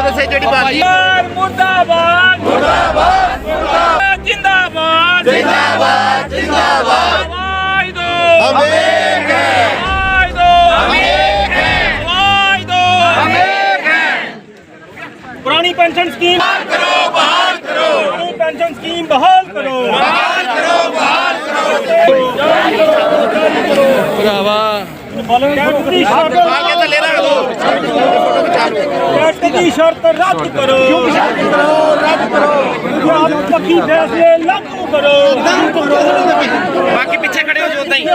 ਬਾਲੋ ਦੱਸੇ ਜਿਹੜੀ ਬਾਲੀ ਮੁਰਦਾਬਾਦ ਮੁਰਦਾਬਾਦ ਮੁਰਦਾਬਾਦ ਜਿੰਦਾਬਾਦ ਜਿੰਦਾਬਾਦ ਜਿੰਦਾਬਾਦ ਵਾਇਦੋ ਹਮੇ ਹੈ ਵਾਇਦੋ ਹਮੇ ਹੈ ਵਾਇਦੋ ਹਮੇ ਹੈ ਪੁਰਾਣੀ ਪੈਨਸ਼ਨ ਸਕੀਮ ਬਹਾਲ ਕਰੋ ਬਹਾਲ ਕਰੋ ਪੁਰਾਣੀ ਪੈਨਸ਼ਨ ਸਕੀਮ ਬਹਾਲ ਕਰੋ ਬਹਾਲ ਕਰੋ ਬਹਾਲ ਕਰੋ ਭਰਾਵਾ ਦੀ ਸ਼ਰਤ ਆਗੇ ਥੱਲੇ ਰੱਖ ਦੋ ਫੋਟੋ ਖਿਚਾ ਲਓ ਟੈਕਸ ਦੀ ਸ਼ਰਤ ਰੱਦ ਕਰੋ। ਕਿਉਂ ਸ਼ਰਤ ਕਰੋ? ਰੱਦ ਕਰੋ। ਪੰਜਾਬ ਪੱਕੀ ਫੈਸਲੇ ਲਾਗੂ ਕਰੋ। ਬਾਕੀ ਪਿੱਛੇ ਖੜੇ ਹੋ ਜੋ ਉਦਾਂ ਹੀ।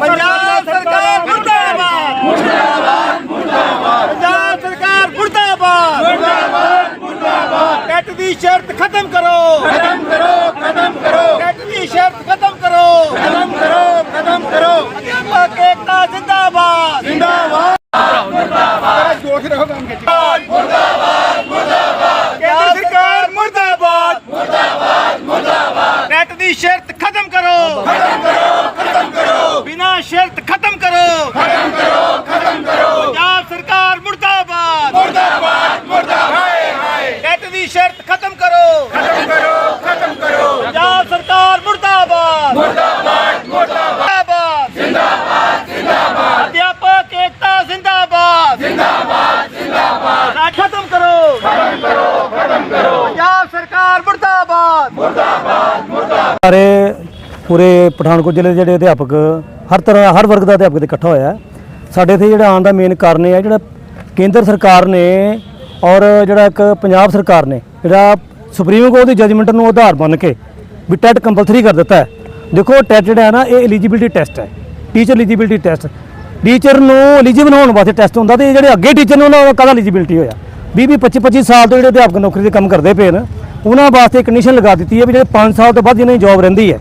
ਪੰਜਾਬ ਸਰਕਾਰ ਮੁਰਦਾਬਾਦ। ਮੁਰਦਾਬਾਦ। ਮੁਰਦਾਬਾਦ ਪੰਜਾਬ ਸਰਕਾਰ ਮੁਰਦਾਬਾਦ। ਮੁਰਦਾਬਾਦ ਮੁਰਦਾਬਾਦ। ਟੈਟ ਦੀ ਸ਼ਰਤ ਖਤਮ ਕਰੋ। ਖਤਮ ਕਰੋ ਖਤਮ ਕਰੋ। ਟੈਟ ਦੀ ਸ਼ਰਤ ਖਤਮ ਕਰੋ। ਖਤਮ ਕਰੋ ਖਤਮ ਕਰੋ। ਅਧਿਆਪਕ ਏਕਤਾ ਜਿੰਦਾਬਾਦ। ਜਿੰਦਾਬਾਦ। ਕੇਂਦਰ ਸਰਕਾਰ ਮੁਰਦਾਬਾਦ ਮੁਰਦਾਬਾਦ ਮੁਰਦਾਬਾਦ ਨੈਟ ਦੀ ਸ਼ਰਤ ਖਤਮ ਕਰੋ ਖਤਮ ਕਰੋ ਖਤਮ ਕਰੋ ਬਿਨਾ ਸ਼ਰਤ ਖਤਮ ਕਰੋ ਖਤਮ ਕਰੋ ਖਤਮ ਕਰੋ ਪੰਜਾਬ ਸਰਕਾਰ ਮੁਰਦਾਬਾਦ ਮੁਰਦਾਬਾਦ ਮੁਰਦਾਬਾਦ ਹਾਏ ਹਾਏ ਨੈਟ ਦੀ ਸ਼ਰਤ ਖਤਮ ਕਰੋ। ਖਤਮ ਕਰੋ ਖਤਮ ਕਰੋ। ਪੰਜਾਬ ਸਰਕਾਰ ਮੁਰਦਾਬਾਦ। ਮੁਰਦਾਬਾਦ ਮੁਰਦਾਬਾਦ। ਜਿੰਦਾਬਾਦ ਜਿੰਦਾਬਾਦ। ਅਧਿਆਪਕ ਏਕਤਾ ਜ਼ਿੰਦਾਬਾਦ। ਜ਼ਿੰਦਾਬਾਦ ਜ਼ਿੰਦਾਬਾਦ। ਖਤਮ ਕਰੋ। ਪੰਜਾਬ ਸਰਕਾਰ ਮੁਰਦਾਬਾਦ। ਸਾਰੇ ਪੂਰੇ ਪਠਾਨਕੋਟ ਜ਼ਿਲ੍ਹੇ ਦੇ ਜਿਹੜੇ ਅਧਿਆਪਕ ਹਰ ਤਰ੍ਹਾਂ ਹਰ ਵਰਗ ਦਾ ਅਧਿਆਪਕ ਇਕੱਠਾ ਹੋਇਆ ਹੈ। ਸਾਡੇ ਇੱਥੇ ਜਿਹੜਾ ਆਉਣ ਦਾ ਮੇਨ ਕਾਰਨ ਇਹ ਹੈ ਜਿਹੜਾ ਕੇਂਦਰ ਸਰਕਾਰ ਨੇ ਔਰ ਜਿਹੜਾ ਇੱਕ ਪੰਜਾਬ ਸਰਕਾਰ ਨੇ, ਜਿਹੜਾ ਸੁਪਰੀਮ ਕੋਰਟ ਦੀ ਜਜਮੈਂਟ ਨੂੰ ਆਧਾਰ ਮੰਨ ਕੇ ਵੀ ਟੈਟ ਕੰਪਲਸਰੀ ਕਰ ਦਿੱਤਾ ਹੈ। ਦੇਖੋ ਟੈਟ ਜਿਹੜਾ ਹੈ ਨਾ, ਇਹ ਐਲੀਜੀਬਿਲਟੀ ਟੈਸਟ ਹੈ। ਟੀਚਰ ਐਲੀਜੀਬਿਲਟੀ ਟੈਸਟ ਟੀਚਰ ਨੂੰ ਐਲੀਜੀਬਲ ਹੋਣ ਵਾਸਤੇ ਟੈਸਟ ਹੁੰਦਾ ਤੇ ਜਿਹੜੇ ਅੱਗੇ ਟੀਚਰ ਨੇ ਉਹਨਾਂ ਦਾ ਕਾਹਦਾ ਐਲੀਜੀਬਿਲਟੀ ਹੋਇਆ? 20 20 25 25 ਸਾਲ ਤੋਂ ਜਿਹੜੇ ਅਧਿਆਪਕ ਨੌਕਰੀ ਦੇ ਕੰਮ ਕਰਦੇ ਪਏ ਨੇ, ਉਹਨਾਂ ਵਾਸਤੇ ਕੰਡੀਸ਼ਨ ਲਗਾ ਦਿੱਤੀ ਹੈ ਵੀ ਜਿਹੜੇ 5 ਸਾਲ ਤੋਂ ਬਾਅਦ ਜਿਹਨਾਂ ਦੀ ਜੌਬ ਰਹਿੰਦੀ ਹੈ,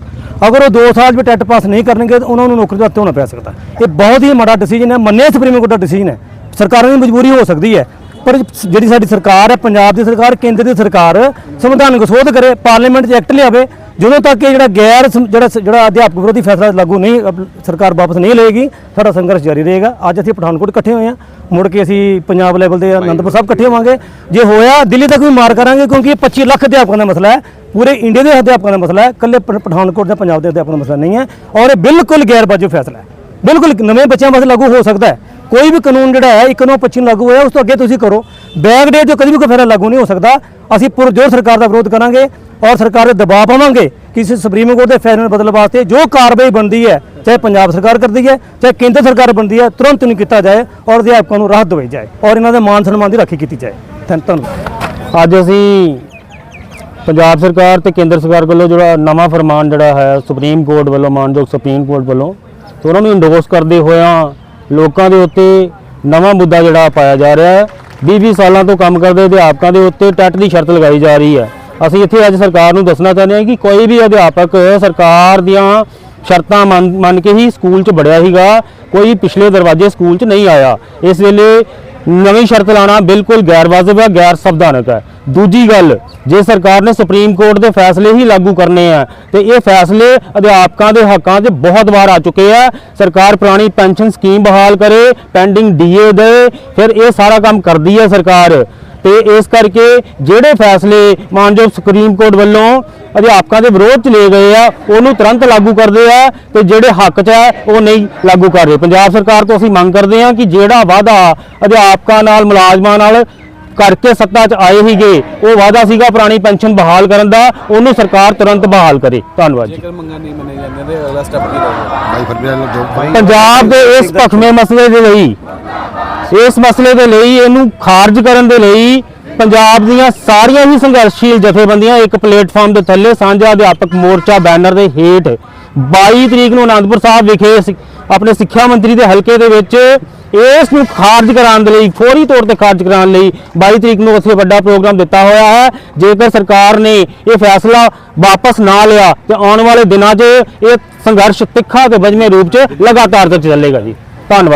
ਅਗਰ ਉਹ 2 ਸਾਲ ਵੀ ਟੈਟ ਪਾਸ ਨਹੀਂ ਕਰਨਗੇ ਤਾਂ ਉਹਨਾਂ ਨੂੰ ਨੌਕਰੀ ਤੋਂ ਹੱਥ ਹੋਣਾ ਪੈ ਸਕਦਾ। ਇਹ ਬਹੁਤ ਹੀ ਮਾੜਾ ਡਿਸੀਜਨ ਹੈ, ਮੰਨਿਆ ਸੁਪਰੀਮ ਕੋਰਟ ਦਾ ਡਿਸੀਜਨ ਹੈ। ਸਰਕਾਰਾਂ ਦੀ ਮਜਬੂਰੀ ਹੋ ਸਕਦੀ ਹੈ। ਪਰ ਜਿਹੜੀ ਸਾਡੀ ਸਰਕਾਰ ਹੈ, ਪੰਜਾਬ ਦੀ ਸਰਕਾਰ, ਕੇਂਦਰ ਦੀ ਸਰਕਾਰ, ਸੰਵਿਧਾਨਕ ਸੋਧ ਕਰੇ, ਪਾਰਲੀਮੈਂਟ 'ਚ ਐਕਟ ਲਿਆਵੇ, ਜਦੋਂ ਤੱਕ ਇਹ ਜਿਹੜਾ ਗੈਰ ਸਮ- ਜਿਹੜਾ ਜਿਹੜਾ ਅਧਿਆਪਕ ਵਿਰੋਧੀ ਫੈਸਲਾ ਲਾਗੂ ਨਹੀਂ ਸਰਕਾਰ ਵਾਪਸ ਨਹੀਂ ਲਏਗੀ, ਸਾਡਾ ਸੰਘਰਸ਼ ਜਾਰੀ ਰਹੇਗਾ। ਅੱਜ ਅਸੀਂ ਪਠਾਨਕੋਟ ਇਕੱਠੇ ਹੋਏ ਹਾਂ। ਮੁੜ ਕੇ ਅਸੀਂ ਪੰਜਾਬ ਲੈਵਲ ਦੇ ਅਨੰਦਪੁਰ ਸਾਹਿਬ ਇਕੱਠੇ ਹੋਵਾਂਗੇ। ਜੇ ਹੋਇਆ, ਦਿੱਲੀ ਤੱਕ ਵੀ ਮਾਰ ਕਰਾਂਗੇ, ਕਿਉਂਕਿ ਇਹ 25 ਲੱਖ ਅਧਿਆਪਕਾਂ ਦਾ ਮਸਲਾ ਹੈ। ਪੂਰੇ ਇੰਡੀਆ ਦੇ ਅਧਿਆਪਕਾਂ ਦਾ ਮਸਲਾ ਹੈ। ਇਕੱਲੇ ਪ- ਪਠਾਨਕੋਟ ਜਾਂ ਪੰਜਾਬ ਦੇ ਅਧਿਆਪਕਾਂ ਦਾ ਮਸਲਾ ਨਹੀਂ ਹੈ। ਔਰ ਇਹ ਬਿਲਕੁਲ ਗੈਰ ਵਾਜਬ ਫੈਸਲਾ ਹੈ। ਬਿਲਕੁਲ ਨਵੇਂ ਬੱਚਿਆਂ ਵਾਸਤੇ ਲਾਗੂ ਹੋ ਸਕਦਾ ਹੈ। ਕੋਈ ਵੀ ਕਾਨੂੰਨ ਜਿਹੜਾ ਹੈ 1 ਨੂੰ 25 ਲਾਗੂ ਹੋਇਆ, ਉਸ ਤੋਂ ਅੱਗੇ ਤੁਸੀਂ ਕਰੋ। ਬੈਕ ਡੇਟ ਜੋ ਕਦੀ ਵੀ ਕੋਈ ਫੈਸਲਾ ਲਾਗੂ ਨਹੀਂ ਹੋ ਸਕਦਾ। ਅਸੀਂ ਪੁਰਜੋਰ ਸਰਕਾਰ ਦਾ ਵਿਰੋਧ ਕਰਾਂਗੇ ਔਰ ਸਰਕਾਰ ਦੇ ਦਬਾਅ ਪਾਵਾਂਗੇ ਕਿ ਇਸ ਸੁਪਰੀਮ ਕੋਰਟ ਦੇ ਫੈਸਲੇ ਨੂੰ ਬਦਲਣ ਵਾਸਤੇ ਜੋ ਕਾਰਵਾਈ ਬਣਦੀ ਹੈ, ਚਾਹੇ ਪੰਜਾਬ ਸਰਕਾਰ ਕਰਦੀ ਹੈ, ਚਾਹੇ ਕੇਂਦਰ ਸਰਕਾਰ ਬਣਦੀ ਹੈ, ਤੁਰੰਤ ਨਹੀਂ ਕੀਤਾ ਜਾਏ ਔਰ ਅਧਿਆਪਕਾਂ ਨੂੰ ਰਾਹਤ ਦਵਾਈ ਜਾਏ ਔਰ ਇਹਨਾਂ ਦੇ ਮਾਨ ਸਨਮਾਨ ਦੀ ਰਾਖੀ ਕੀਤੀ ਜਾਏ। ਧੰਨਵਾਦ ਅੱਜ ਅਸੀਂ ਪੰਜਾਬ ਸਰਕਾਰ ਤੇ ਕੇਂਦਰ ਸਰਕਾਰ ਵੱਲੋਂ ਜਿਹੜਾ ਨਵਾਂ ਫਰਮਾਨ ਜਿਹੜਾ ਹੈ ਸੁਪਰੀਮ ਕੋਰਟ ਵੱਲੋਂ ਮਾਨਯੋਗ ਸੁਪਰੀਮ ਕੋਰਟ ਵੱਲੋਂ, ਤੇ ਉਹਨਾਂ ਨੂੰ ਇੰਡੋਰਸ ਕਰਦੇ ਹੋਇਆ ਲੋਕਾਂ ਦੇ ਉੱਤੇ ਨਵਾਂ ਮੁੱਦਾ ਜਿਹੜਾ ਪਾਇਆ ਜਾ ਰਿਹਾ ਹੈ। 20-20 ਸਾਲਾਂ ਤੋਂ ਕੰਮ ਕਰਦੇ ਅਧਿਆਪਕਾਂ ਦੇ ਉੱਤੇ ਟੈਟ ਦੀ ਸ਼ਰਤ ਲਗਾਈ ਜਾ ਰਹੀ ਹੈ। ਅਸੀਂ ਇੱਥੇ ਅੱਜ ਸਰਕਾਰ ਨੂੰ ਦੱਸਣਾ ਚਾਹੁੰਦੇ ਹਾਂ ਕਿ ਕੋਈ ਵੀ ਅਧਿਆਪਕ ਸਰਕਾਰ ਦੀਆਂ ਸ਼ਰਤਾਂ ਮੰਨ ਮੰਨ ਕੇ ਹੀ ਸਕੂਲ 'ਚ ਵੜਿਆ ਸੀਗਾ। ਕੋਈ ਪਿਛਲੇ ਦਰਵਾਜ਼ੇ ਸਕੂਲ 'ਚ ਨਹੀਂ ਆਇਆ। ਇਸ ਵੇਲੇ ਨਵੀਂ ਸ਼ਰਤ ਲਾਣਾ ਬਿਲਕੁਲ ਗੈਰ ਵਾਜਬ ਹੈ ਗੈਰ ਸੰਵਿਧਾਨਕ ਹੈ। ਦੂਜੀ ਗੱਲ, ਜੇ ਸਰਕਾਰ ਨੇ ਸੁਪਰੀਮ ਕੋਰਟ ਦੇ ਫੈਸਲੇ ਹੀ ਲਾਗੂ ਕਰਨੇ ਆ, ਤੇ ਇਹ ਫੈਸਲੇ ਅਧਿਆਪਕਾਂ ਦੇ ਹੱਕਾਂ 'ਚ ਬਹੁਤ ਵਾਰ ਆ ਚੁੱਕੇ ਆ। ਸਰਕਾਰ ਪੁਰਾਣੀ ਪੈਨਸ਼ਨ ਸਕੀਮ ਬਹਾਲ ਕਰੇ, ਪੈਂਡਿੰਗ ਡੀਏ ਦੇ, ਫਿਰ ਇਹ ਸਾਰਾ ਕੰਮ ਕਰਦੀ ਹੈ ਸਰਕਾਰ। ਤੇ ਇਸ ਕਰਕੇ ਜਿਹੜੇ ਫੈਸਲੇ ਮਾਨਯੋਗ ਸੁਪਰੀਮ ਕੋਰਟ ਵੱਲੋਂ ਅਧਿਆਪਕਾਂ ਦੇ ਵਿਰੋਧ ਚ ਲਏ ਗਏ ਆ, ਉਹਨੂੰ ਤੁਰੰਤ ਲਾਗੂ ਕਰਦੇ ਆ, ਤੇ ਜਿਹੜੇ ਹੱਕ 'ਚ ਹੈ ਉਹ ਨਹੀਂ ਲਾਗੂ ਕਰ ਰਹੇ। ਪੰਜਾਬ ਸਰਕਾਰ ਤੋਂ ਅਸੀਂ ਮੰਗ ਕਰਦੇ ਹਾਂ ਕਿ ਜਿਹੜਾ ਵਾਅਦਾ ਅਧਿਆਪਕਾਂ ਨਾਲ, ਮੁਲਾਜ਼ਮਾਂ ਨਾਲ ਕਰਕੇ ਸੱਤਾ 'ਚ ਆਏ ਸੀਗੇ। ਉਹ ਵਾਅਦਾ ਸੀਗਾ ਪੁਰਾਣੀ ਪੈਨਸ਼ਨ ਬਹਾਲ ਕਰਨ ਦਾ। ਉਹਨੂੰ ਸਰਕਾਰ ਤੁਰੰਤ ਬਹਾਲ ਕਰੇ। ਧੰਨਵਾਦ ਜੀ। ਜੇਕਰ ਮੰਗਾਂ ਨਹੀਂ ਮੰਨੇ ਜਾਂਦੇ ਤੇ ਅਗਲਾ ਸਟੈਪ ਕੀ ਰਹੇਗਾ ਭਾਈ ਫਰਮੀਆਂ ਨੂੰ ਦੋ ਭਾਈ ਪੰਜਾਬ ਦੇ ਇਸ ਭਖਵੇਂ ਮਸਲੇ ਦੇ ਲਈ ਇਸ ਮਸਲੇ ਦੇ ਲਈ ਇਹਨੂੰ ਖਾਰਜ ਕਰਨ ਦੇ ਲਈ ਪੰਜਾਬ ਦੀਆਂ ਸਾਰੀਆਂ ਹੀ ਸੰਘਰਸ਼ੀਲ ਜਥੇਬੰਦੀਆਂ ਇੱਕ ਪਲੇਟਫਾਰਮ ਦੇ ਥੱਲੇ ਸਾਂਝਾ ਅਧਿਆਪਕ ਮੋਰਚਾ ਬੈਨਰ ਦੇ ਹੇਠ 22 ਤਰੀਕ ਨੂੰ ਅਨੰਦਪੁਰ ਸਾਹਿਬ ਵਿਖੇ ਸਿ- ਆਪਣੇ ਸਿੱਖਿਆ ਮੰਤਰੀ ਦੇ ਹਲਕੇ ਦੇ ਵਿੱਚ ਇਸ ਨੂੰ ਖਾਰਜ ਕਰਾਉਣ ਦੇ ਲਈ, ਫੌਰੀ ਤੌਰ ਤੇ ਖਾਰਜ ਕਰਾਉਣ ਲਈ 22 ਤਰੀਕ ਨੂੰ ਅਸੀਂ ਵੱਡਾ ਪ੍ਰੋਗਰਾਮ ਦਿੱਤਾ ਹੋਇਆ ਹੈ। ਜੇਕਰ ਸਰਕਾਰ ਨੇ ਇਹ ਫੈਸਲਾ ਵਾਪਸ ਨਾ ਲਿਆ, ਤੇ ਆਉਣ ਵਾਲੇ ਦਿਨਾਂ 'ਚ ਇਹ ਸੰਘਰਸ਼ ਤਿੱਖਾ ਤੇ ਵਜਵੇਂ ਰੂਪ 'ਚ ਲਗਾਤਾਰ ਚੱਲੇਗਾ ਜੀ। ਧੰਨਵਾਦ।